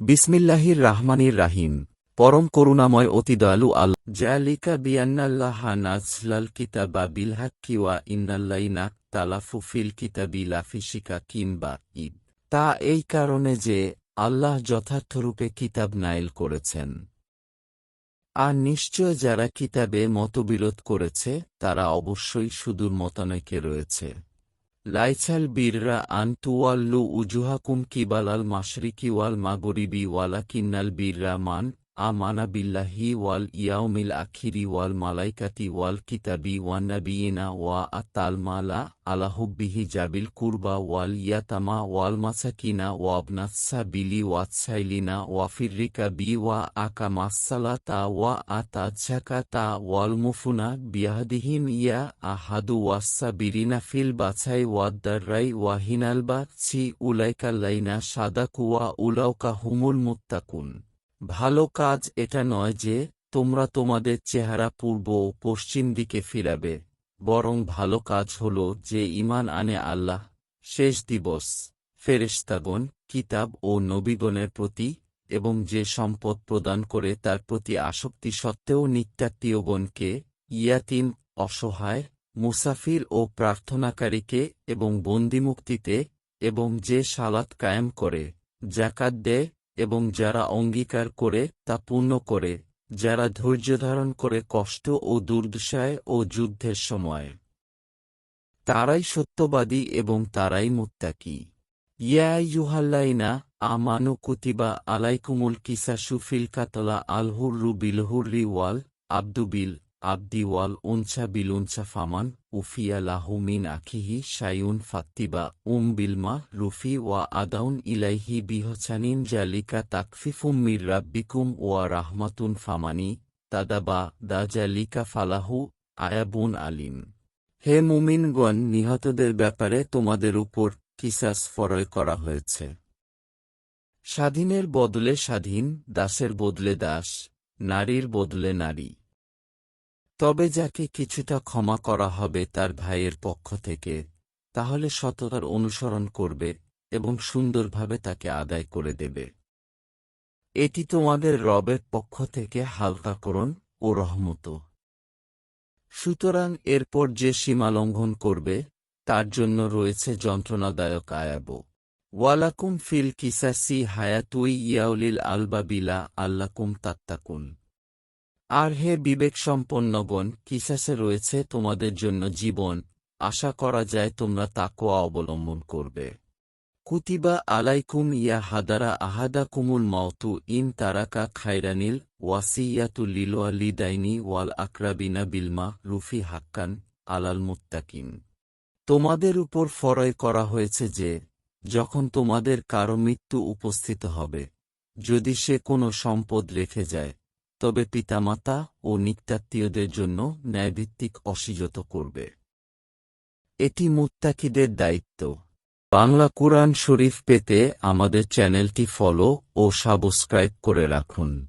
বিসমিল্লাহির রাহমানির রাহিম। পরম করুণাময় অতি দয়ালু আল জালিকা বিয়ান্নাল্লাহা নাজলাল কিতাবা বিল হাক্কি ওয়া ইন্নাল্লাইনা তালাফু ফিল কিতাবি লাফিশিকা কিংবা ঈদ। তা এই কারণে যে আল্লাহ যথার্থরূপে কিতাব নাইল করেছেন। আর নিশ্চয় যারা কিতাবে মতবিরোধ করেছে, তারা অবশ্যই সুদূর মতানৈকে রয়েছে। লাইছাল বীররা আন তুয়াল্লু উজুহাকুম কিবালাল মাশরিকি ওয়াল মাগরিবি ওয়ালা কিন্নাল বীররা মান আমানা বিল্লাহি ওয়াল ইয়াউমিল আখিরি ওয়াল মালাইকাতি ওয়াল কিতাবি ওয়ান নাবিয়িনা ওয়া আতাল মালা আলাহুব্বিহি জাবিল কুরবা ওয়াল ইয়াতামা ওয়াল মাসাকিনা ওয়াবনাস সাবিলি ওয়াতসাইলিনা ওয়াফির রিকাবি ওয়া আকামাসসালাতা ওয়া আতা জাকাতা ওয়াল মুফুনা বিয়াহদিহিম ইয়া আহাদু ওয়াসাবিরিনা ফিল বাছাই ওয়াদ্দাররাই ভালো কাজ এটা নয় যে, তোমরা তোমাদের চেহারা পূর্ব ও পশ্চিম দিকে ফিরাবে, বরং ভালো কাজ হল যে ইমান আনে আল্লাহ, শেষ দিবস, ফেরেশতাগণ, কিতাব ও নবীগণের প্রতি, এবং যে সম্পদ প্রদান করে তার প্রতি আসক্তি সত্ত্বেও নিত্যাত্মীয়গণকে, ইয়াতিম, অসহায়, মুসাফির ও প্রার্থনাকারীকে এবং বন্দিমুক্তিতে, এবং যে সালাত কায়েম করে জাকাত দেয় এবং যারা অঙ্গীকার করে, তা পূর্ণ করে, যারা ধৈর্য ধারণ করে কষ্ট ও দুর্দশায় ও যুদ্ধের সময়। তারাই সত্যবাদী এবং তারাই মুত্তাকি। ইয়া ইউহাল্লাইনা আমানু কুতিবা আলাইকুমুল কিসাসু ফিল কাতলা আলহুররু বিলহুররি ওয়াল আব্দু বিল। আব্দি ওয়াল উনসা বিল উনসা ফামান উফিয়া লাহু মিন আখিহি শাইউন ফাত্তিবা উম বিলমা রুফি ওয়া আদাউন ইলাইহি বিহছানিন জালিকা তাকফিফুম মির রাব্বিকুম ওয়া রাহমাতুন ফামানি তাদাবা দা জালিকা ফালাহু আয়াবুন আলিম। হে মুমিনগণ, নিহতদের ব্যাপারে তোমাদের উপর কিসাস ফরয় করা হয়েছে। স্বাধীনের বদলে স্বাধীন, দাসের বদলে দাস, নারীর বদলে নারী। তবে যাকে কিছুটা ক্ষমা করা হবে তার ভাইয়ের পক্ষ থেকে, তাহলে সততার অনুসরণ করবে এবং সুন্দরভাবে তাকে আদায় করে দেবে। এটি তোমাদের রবের পক্ষ থেকে হালকা হালকাকরণ ও রহমত। সুতরাং এরপর যে সীমা লঙ্ঘন করবে, তার জন্য রয়েছে যন্ত্রণাদায়ক আয়াব। ওয়ালাকুম ফিল কিসাসি হায়াতুই ইয়াউলিল আলবাবিলা আল্লাকুম তাত্তাকুন। আর হে বিবেকসম্পন্ন বিবেকসম্পন্নগণ কিসাসে রয়েছে তোমাদের জন্য জীবন? আশা করা যায় তোমরা তাকোয়া অবলম্বন করবে। কুতিবা আলাইকুম ইয়া হাদারা আহাদা কুমুল মাওতু ইন তারাকা খাইরানিল ওয়াসিয়াতু লিলোয়া লিদাইনি ওয়াল আকরাবিনা বিলমা রুফি হাক্কান আলাল মুত্তাকিম তোমাদের উপর ফরয় করা হয়েছে যে, যখন তোমাদের কারও মৃত্যু উপস্থিত হবে, যদি সে কোনো সম্পদ রেখে যায় তবে পিতামাতা ও নিত্যাত্মীয়দের জন্য ন্যায়ভিত্তিক অসিজত করবে। এটি মুত্তাকিদের দায়িত্ব। বাংলা কোরআন শরীফ পেতে আমাদের চ্যানেলটি ফলো ও সাবস্ক্রাইব করে রাখুন।